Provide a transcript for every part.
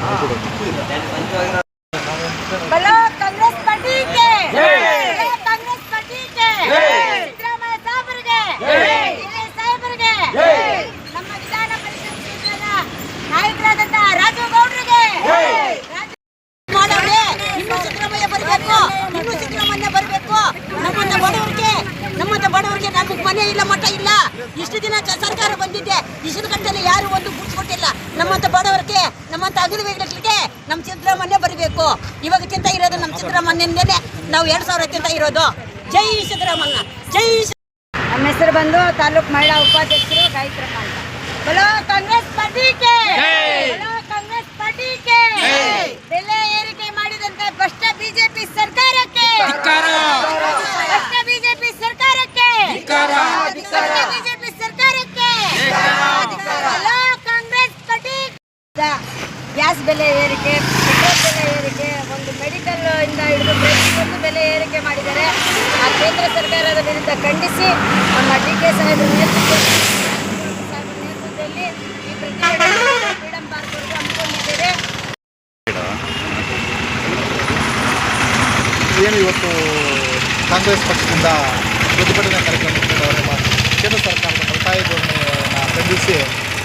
全部わんかいな。ನಮ್ಮಂತ ಬಡವರಿಗೆ ನಮ್ಮಂತ ಅಗಲಗಳಿಗೆ ನಮ್ಮ ಸಿದ್ದರಾಮಯ್ಯ ಬರಬೇಕು. ಇವಾಗ ಚಿಂತ ಇರೋದು ನಮ್ಮ ಸಿದ್ದರಾಮಯ್ಯನೇ ನಾವು ಎರಡು ಸಾವಿರ ಚಿಂತ ಇರೋದು. ಜೈ ಸಿದ್ದರಾಮಯ್ಯ ಜೈ ನಮ್ಮ ಹೆಸರು ಬಂದು ತಾಲೂಕು ಮಹಿಳಾ ಉಪಾಧ್ಯಕ್ಷರು ಗಾಯತ್ರಮ್ಮ ಅಂತ. ಬಲೋ ಕಾಂಗ್ರೆಸ್ ಪಾರ್ಟಿಗೆ ಬಲೋ ಕಾಂಗ್ರೆಸ್ ಪಾರ್ಟಿಗೆ ಬೆಲೆ ಏರಿಕೆ ಮಾಡಿದಂತೆ ಭ್ರಷ್ಟ ಬೆಲೆ ಏರಿಕೆ ಪೆಟ್ರೋಲ್ ಬೆಲೆ ಏರಿಕೆ, ಒಂದು ಮೆಡಿಕಲ್ ಇಂದ ಹಿಡಿದು ಪ್ರತಿಯೊಂದು ಬೆಲೆ ಏರಿಕೆ ಮಾಡಿದ್ದಾರೆ ಆ ಕೇಂದ್ರ ಸರ್ಕಾರದ ವಿರುದ್ಧ ಖಂಡಿಸಿ ನಮ್ಮ ಡಿ ಕೆ ಸಾಹೇಬ್ರ ನೇತೃತ್ವ ಸಾಹೇಬರ ನೇತೃತ್ವದಲ್ಲಿ ಈ ಪ್ರತಿಭಟನೆ ಫ್ರೀಡಂ ಪಾರ್ಕ್ ವರೆಗೂ ಹಮ್ಮಿಕೊಂಡಿದ್ದೇವೆ ಏನು ಇವತ್ತು ಕಾಂಗ್ರೆಸ್ ಪಕ್ಷದಿಂದ ಪ್ರತಿಭಟನೆ ಕಾರ್ಯಕ್ರಮ. ಕೇಂದ್ರ ಸರ್ಕಾರದ ಬಡತಾಯಿ ಧೋರಣೆಯನ್ನು ಖಂಡಿಸಿ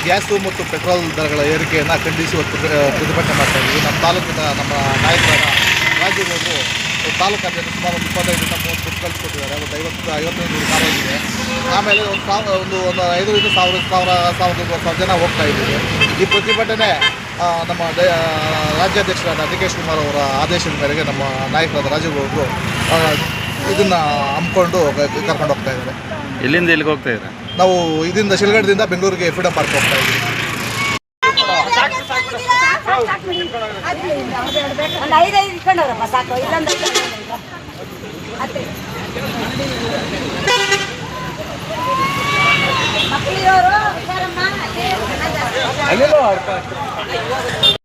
ಗ್ಯಾಸು ಮತ್ತು ಪೆಟ್ರೋಲ್ ದರಗಳ ಏರಿಕೆಯನ್ನು ಖಂಡಿಸಿ ಇವತ್ತು ಪ್ರ- ಪ್ರತಿಭಟನೆ ಮಾಡ್ತಾ ಇದ್ದೀವಿ. ನಮ್ಮ ತಾಲೂಕಿನ ನಮ್ಮ ನಾಯಕರ ರಾಜೀವ್ ತಾಲೂಕಾದ್ಯಂತ ಸುಮಾರು ಒಂದು ಇಪ್ಪತ್ತೈದರಿಂದ ಮೂವತ್ತು ಕಳಿಸ್ಕೊಟ್ಟಿದ್ದಾರೆ ಒಂದು ಐವತ್ತು ಐವತ್ತೈದು ನೂರು ಇದೆ ಆಮೇಲೆ ಒಂದು ಸಾವಿರ ಒಂದು ಒಂದು ಐದರಿಂದ ಸಾವಿರ ಸಾವಿರ ಸಾವಿರದ ಒಂದು ಸಾವಿರ ಜನ ಹೋಗ್ತಾ ಇದ್ದೀವಿ. ಈ ಪ್ರತಿಭಟನೆ ನಮ್ಮ ರಾಜ್ಯಾಧ್ಯಕ್ಷರಾದ ಡಿ ಕೆ ಶಿವಕುಮಾರ್ ಅವರ ಆದೇಶದ ಮೇರೆಗೆ ನಮ್ಮ ನಾಯಕರಾದ ರಾಜೀವ್ ಅವರು ಇದನ್ನು ಹಮ್ಮಿಕೊಂಡು ಕರ್ಕೊಂಡು ಹೋಗ್ತಾ ಇದ್ದಾರೆ. ಎಲ್ಲಿಂದ ಎಲ್ಲಿಗೆ ಹೋಗ್ತಾ ಇದ್ದೀರಾ? ನಾವು ಇದರಿಂದ ಶಿಲ್ಗಡದಿಂದ ಬೆಂಗಳೂರಿಗೆ ಫ್ರೀಡಮ್ ಪಾರ್ಕ್ ಹೋಗ್ತಾ ಇದ್ದೀವಿ. ಒಂದು